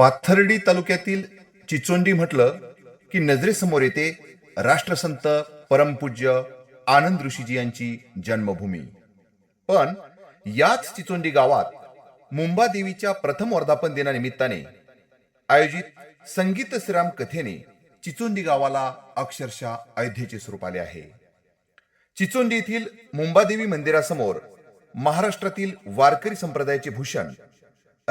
पाथर्डी तालुक्यातील चिचोंडी म्हटलं की नजरेसमोर येते राष्ट्रसंत परमपूज्य आनंद ऋषीजी यांची जन्मभूमी. पण याच चिचोंडी गावात मुंबादेवीच्या प्रथम वर्धापन दिनानिमित्ताने आयोजित संगीत श्रीराम कथेने चिचोंडी गावाला अक्षरशः अयोध्येचे स्वरूप आले आहे. चिचोंडी येथील मुंबादेवी मंदिरासमोर महाराष्ट्रातील वारकरी संप्रदायाचे भूषण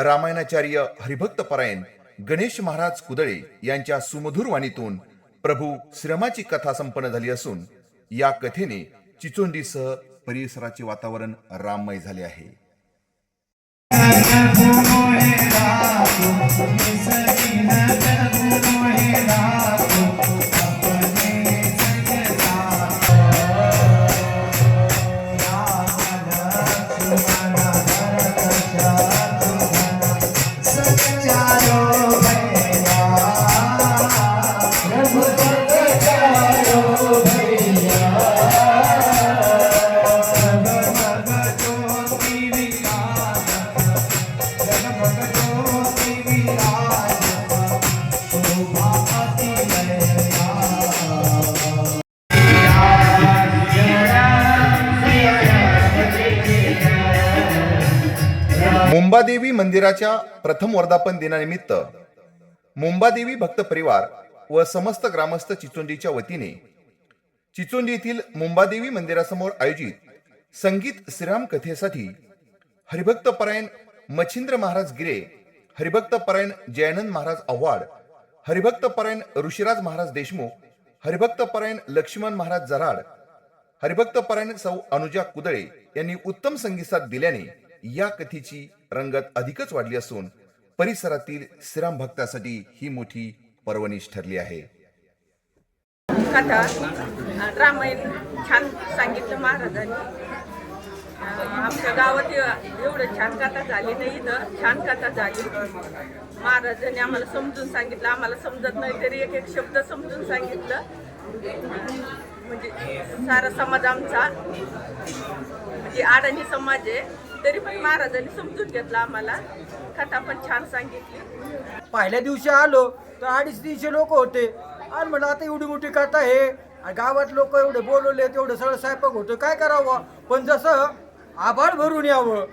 रामायणाचार्य हरिभक्त परायण गणेश महाराज कुदळे यांच्या सुमधुर वाणीतून प्रभू श्रमाची कथा संपन्न झाली असून या कथेने चिचोंडीसह परिसराचे वातावरण राममय झाले आहे. मुंबादेवी मंदिराच्या प्रथम वर्धापन दिनानिमित्त मुंबादेवी भक्त परिवार व समस्त ग्रामस्थ चिचोंडीच्या वतीने चिचोंडी येथील मुंबादेवी मंदिरासमोर आयोजित संगीत श्रीराम कथेसाठी हरिभक्त परायण मच्छिंद्र महाराज गिरे हरिभक्त परायण जयानंद महाराज आव्हाड हरिभक्त परायण ऋषिराज महाराज देशमुख हरिभक्त परायण लक्ष्मण महाराज जराड हरिभक्त परायण सौ अनुजा कुदळे यांनी उत्तम संगीत साथ दिल्याने या कथेची रंगत अधिकच वाढली असून परिसरातील श्रीराम भक्तासाठी ही मोठी पर्वणीच ठरली आहे. कथा रामायण छान सांगितलं महाराजांनी. आमच्या गावात एवढं छान कथा झाली नाही तर छान कथा झाली. महाराजांनी आम्हाला समजून सांगितलं. आम्हाला समजत नाही तरी एक एक शब्द समजून सांगितलं. म्हणजे सारा समाज आमचा म्हणजे आडाणी समाज आहे. तरी पण महाराजांनी समजून घेतलं आम्हाला. कथा पण छान सांगितली. पहिल्या दिवशी आलो तर अडीच तीनशे लोक होते. आणि म्हणलं आता एवढी मोठी कथा आहे. आणि गावात लोक एवढे बोलवले तेवढं सगळं स्वयंपाक होतं. काय करावं? पण जसं आभाळ भरून यावं.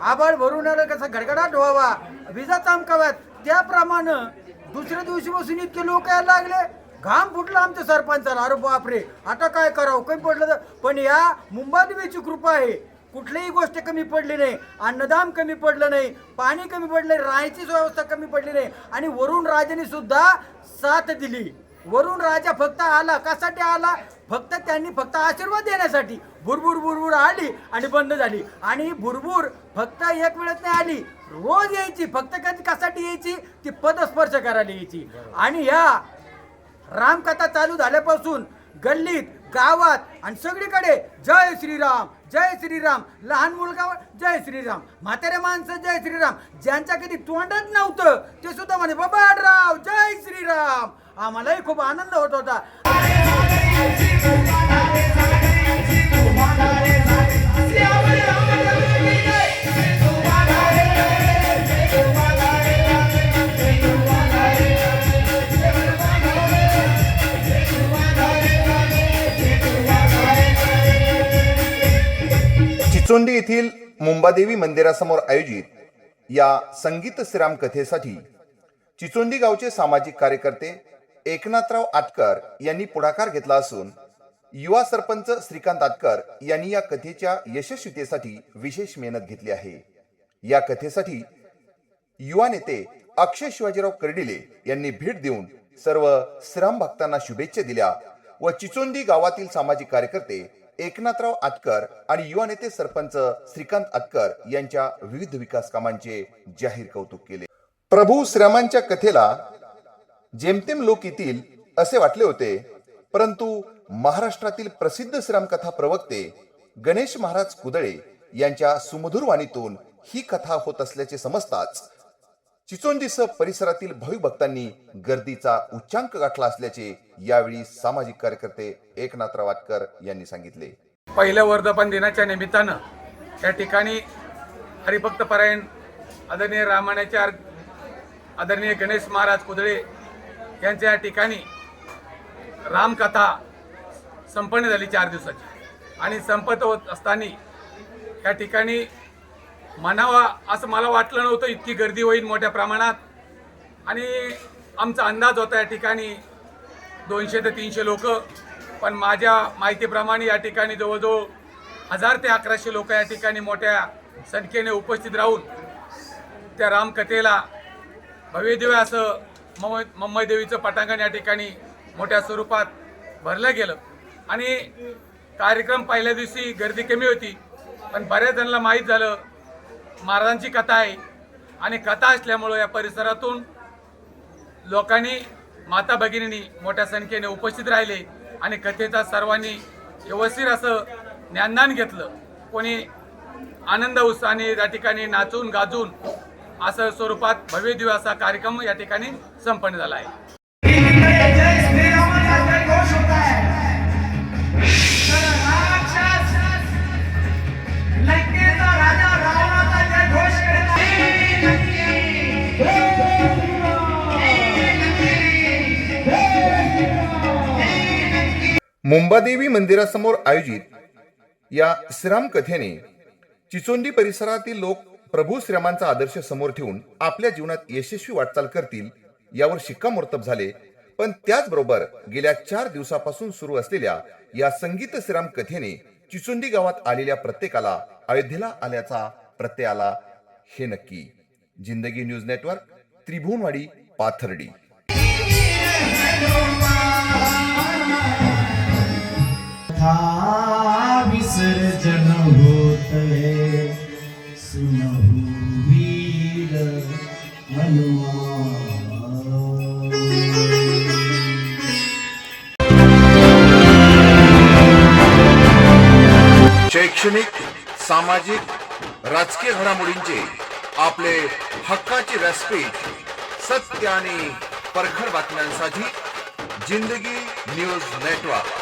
आभाळ भरून आलं कसं गडगडाट व्हावा विजा चमकाव्यात. त्याप्रमाणे दुसऱ्या दिवशी बसून इतके लोक यायला लागले. घाम फुटला आमच्या सरपंचाला. अरे बापरे. आता काय करावं? कमी पडलं तर. पण या मुंबादेवीची कृपा आहे. कुठलीही गोष्ट कमी पडली नाही अन्नदान कमी पडलं नाही पाणी कमी पडलं नाही राहायची व्यवस्था कमी पडली नाही. आणि वरुण राजाने सुद्धा साथ दिली. वरुण राजा फक्त आला. कासाठी आला? फक्त त्यांनी फक्त आशीर्वाद देण्यासाठी. भुरभुर भुरभुर आली आणि बंद झाली. आणि भुरभुर फक्त एक वेळेत नाही आली. रोज यायची. फक्त कधी कासाठी यायची? ती पदस्पर्श करायला यायची. आणि ह्या रामकथा चालू झाल्यापासून गल्लीत गावात आणि सगळीकडे जय श्रीराम. जय श्रीराम. लहान मुलगा जय श्रीराम. म्हातारे माणसं जय श्रीराम. ज्यांच्या कधी तोंडच नव्हतं ते सुद्धा म्हणे बाबा राव जय श्रीराम. आम्हालाही खूप आनंद होत होता. चिचोंडी येथील मुंबादेवी मंदिरासमोर आयोजित या संगीत श्रीराम कथेसाठी चिचोंडी गावचे सामाजिक कार्यकर्ते एकनाथराव आटकर यांनी पुढाकार घेतला असून युवा सरपंच श्रीकांत आटकर यांनी या कथेच्या यशस्वीतेसाठी विशेष मेहनत घेतली आहे. या कथेसाठी युवा नेते अक्षय शिवाजीराव कर्डिले यांनी भेट देऊन सर्व श्रीराम भक्तांना शुभेच्छा दिल्या व चिचोंडी गावातील सामाजिक कार्यकर्ते एकनाथराव आतकर आणि युवा नेते सरपंच श्रीकांत आतकर यांच्या विविध विकास कामांचे जाहीर कौतुक केले. प्रभू श्रमांच्या कथेला जेमतेम लोक येतील असे वाटले होते परंतु महाराष्ट्रातील प्रसिद्ध श्रमकथा प्रवक्ते गणेश महाराज कुदळे यांच्या सुमधुर वाणीतून ही कथा होत असल्याचे समजताच चिचोंजीसह परिसरातील भाविक भक्तांनी गर्दीचा उच्चांक गाठला असल्याचे यावेळी सामाजिक कार्यकर्ते एकनाथराव वाटकर यांनी सांगितले. पहिल्या वर्धापन दिनाच्या निमित्तानं या ठिकाणी हरिभक्त परायण आदरणीय रामायणाचे आदरणीय गणेश महाराज कुदळे यांच्या या ठिकाणी रामकथा संपन्न झाली चार दिवसाची. आणि संपत होत असताना या ठिकाणी म्हणावा असं मला वाटलं नव्हतं. इतकी गर्दी होईल मोठ्या प्रमाणात. आणि आमचा अंदाज होता या ठिकाणी दोनशे ते तीनशे लोक. पण माझ्या माहितीप्रमाणे या ठिकाणी जवळजवळ हजार ते अकराशे लोक या ठिकाणी मोठ्या संख्येने उपस्थित राहून त्या रामकथेला भव्यदिव्य असं मम मम्मदेवीचं पटांगण या ठिकाणी मोठ्या स्वरूपात भरलं गेलं. आणि कार्यक्रम पहिल्या दिवशी गर्दी कमी होती. पण बऱ्याच जणांना माहीत झालं महाराजांची कथा आहे. आणि कथा असल्यामुळं या परिसरातून लोकांनी माता भगिनींनी मोठ्या संख्येने उपस्थित राहिले आणि कथेचा सर्वांनी व्यवस्थित असं ज्ञानदान घेतलं. कोणी आनंद उत्साहाने या ठिकाणी नाचून गाजून असं स्वरूपात भव्य दिव्य असा कार्यक्रम या ठिकाणी संपन्न झाला आहे. मुंबादेवी मंदिरासमोर आयोजित या श्रीराम कथेने चिचोंडी परिसरातील लोक प्रभू श्रीरामांचा आदर्श समोर ठेवून आपल्या जीवनात यशस्वी वाटचाल करतील यावर शिक्कामोर्तब झाले. पण त्याचबरोबर गेल्या चार दिवसापासून सुरू असलेल्या या संगीत श्रीराम कथेने चिचोंडी गावात आलेल्या प्रत्येकाला अयोध्येला आल्याचा प्रत्यय आला हे नक्की. जिंदगी न्यूज नेटवर्क त्रिभुवनवाडी पाथर्डी. था विसर्जन होत सुनहु वीर हनुमान शैक्षणिक सामाजिक राजकीय घडामोडींचे आपले हक्काचे व्यासपीठ सत्य आणि परखड बातम्यांसाठी जिंदगी न्यूज नेटवर्क.